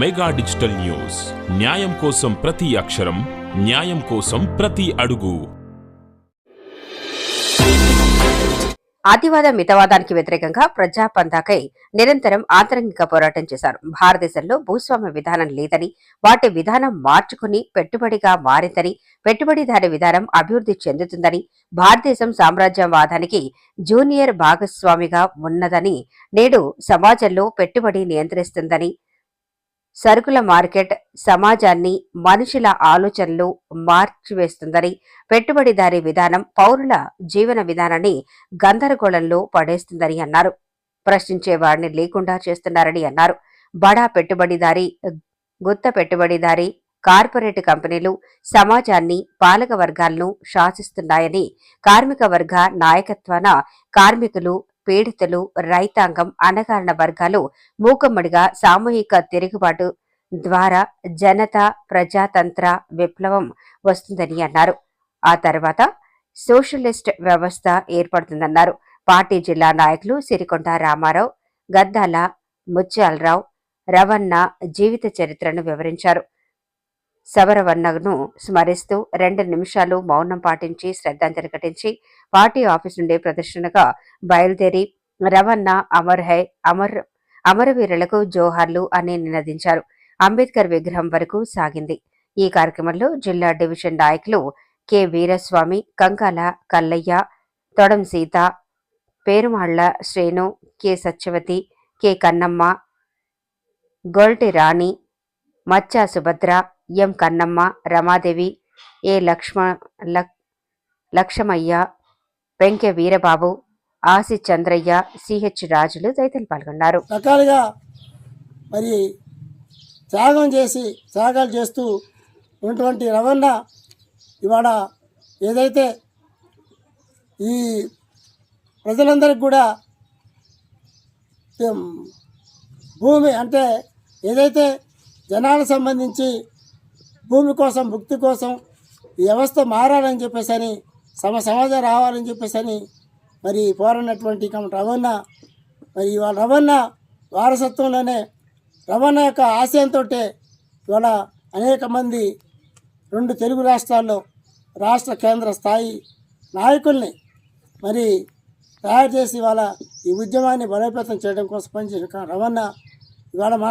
Mega digital news. న్యాయం కోసం ప్రతి అక్షరం న్యాయం కోసం ప్రతి అడుగు. అతివాద మితవాదానికి వ్యతిరేకంగా ప్రజాపందాకై నిరంతరం ఆంతరంగిక పోరాటం చేశారు. భారతదేశంలో భూస్వామ్య విధానం లేదని వాటి విధానం మార్చుకుని పెట్టుబడిగా మారిందని పెట్టుబడిదారి విధానం అభివృద్ధి చెందుతుందని భారతదేశం సామ్రాజ్యవాదానికి జూనియర్ భాగస్వామిగా ఉన్నదని నేడు సమాజంలో పెట్టుబడి నియంత్రిస్తుందని సరుకుల మార్కెట్ సమాజాన్ని మనుషుల ఆలోచనలు మార్చివేస్తుందని పెట్టుబడిదారీ విధానం పౌరుల జీవన విధానాన్ని గందరగోళంలో పడేస్తుందని అన్నారు. ప్రశ్నించే వారిని లేకుండా చేస్తున్నారని అన్నారు. బడా పెట్టుబడిదారీ గుత్త పెట్టుబడిదారీ కార్పొరేట్ కంపెనీలు సమాజాన్ని పాలక వర్గాలను శాసిస్తున్నాయని కార్మిక వర్గ నాయకత్వాన కార్మికులు పీడితులు రైతాంగం అణగారిన వర్గాలు మూకమ్మడిగా సామూహిక తిరుగుబాటు ద్వారా జనతా ప్రజాతంత్ర విప్లవం వస్తుందని అన్నారు. ఆ తర్వాత సోషలిస్ట్ వ్యవస్థ ఏర్పడుతుందన్నారు. పార్టీ జిల్లా నాయకులు సిరికొండ రామారావు గద్దాల ముత్యాలరావు రవణ జీవిత చరిత్రను వివరించారు. శబరవర్ణను స్మరిస్తూ రెండు నిమిషాలు మౌనం పాటించి శ్రద్ధాంజలి ఘటించి పార్టీ ఆఫీస్ నుండి ప్రదర్శనగా బయలుదేరి రవణ అమర్ హై అమర్ అమరవీరులకు జోహార్లు అని నినదించారు. అంబేద్కర్ విగ్రహం వరకు సాగింది. ఈ కార్యక్రమంలో జిల్లా డివిజన్ నాయకులు K. Veeraswamy Kankala Kallaiah Thodam Seetha Perumalla Srenu K. Satyavathi K. Kannamma Golti Rani Maccha Subhadra M Kannamma Ramadevi A లక్ష్మ లక్- లక్ష్మయ్య వెంకయ్య వీరబాబు ఆసి చంద్రయ్య సిహెచ్ రాజులు తదితరులు పాల్గొన్నారు. రకాలుగా మరి త్యాగం చేసి త్యాగాలు చేస్తూ ఉన్నటువంటి రవణ ఇవాళ ఏదైతే ఈ ప్రజలందరికీ కూడా భూమి అంటే ఏదైతే జనాలకు సంబంధించి భూమి కోసం భుక్తి కోసం ఈ వ్యవస్థ మారాలని చెప్పేసి అని సమ సమాజం రావాలని చెప్పేసి మరి పోరాడినటువంటి కమ- రవణ మరి ఇవాళ రవణ వారసత్వంలోనే రవణ యొక్క ఆశయంతో ఇవాళ అనేక మంది రెండు తెలుగు రాష్ట్రాల్లో రాష్ట్ర కేంద్ర స్థాయి నాయకుల్ని మరి తయారు చేసి ఇవాళ ఈ ఉద్యమాన్ని బలోపేతం చేయడం కోసం పనిచేసిన రవణ ఇవాళ మన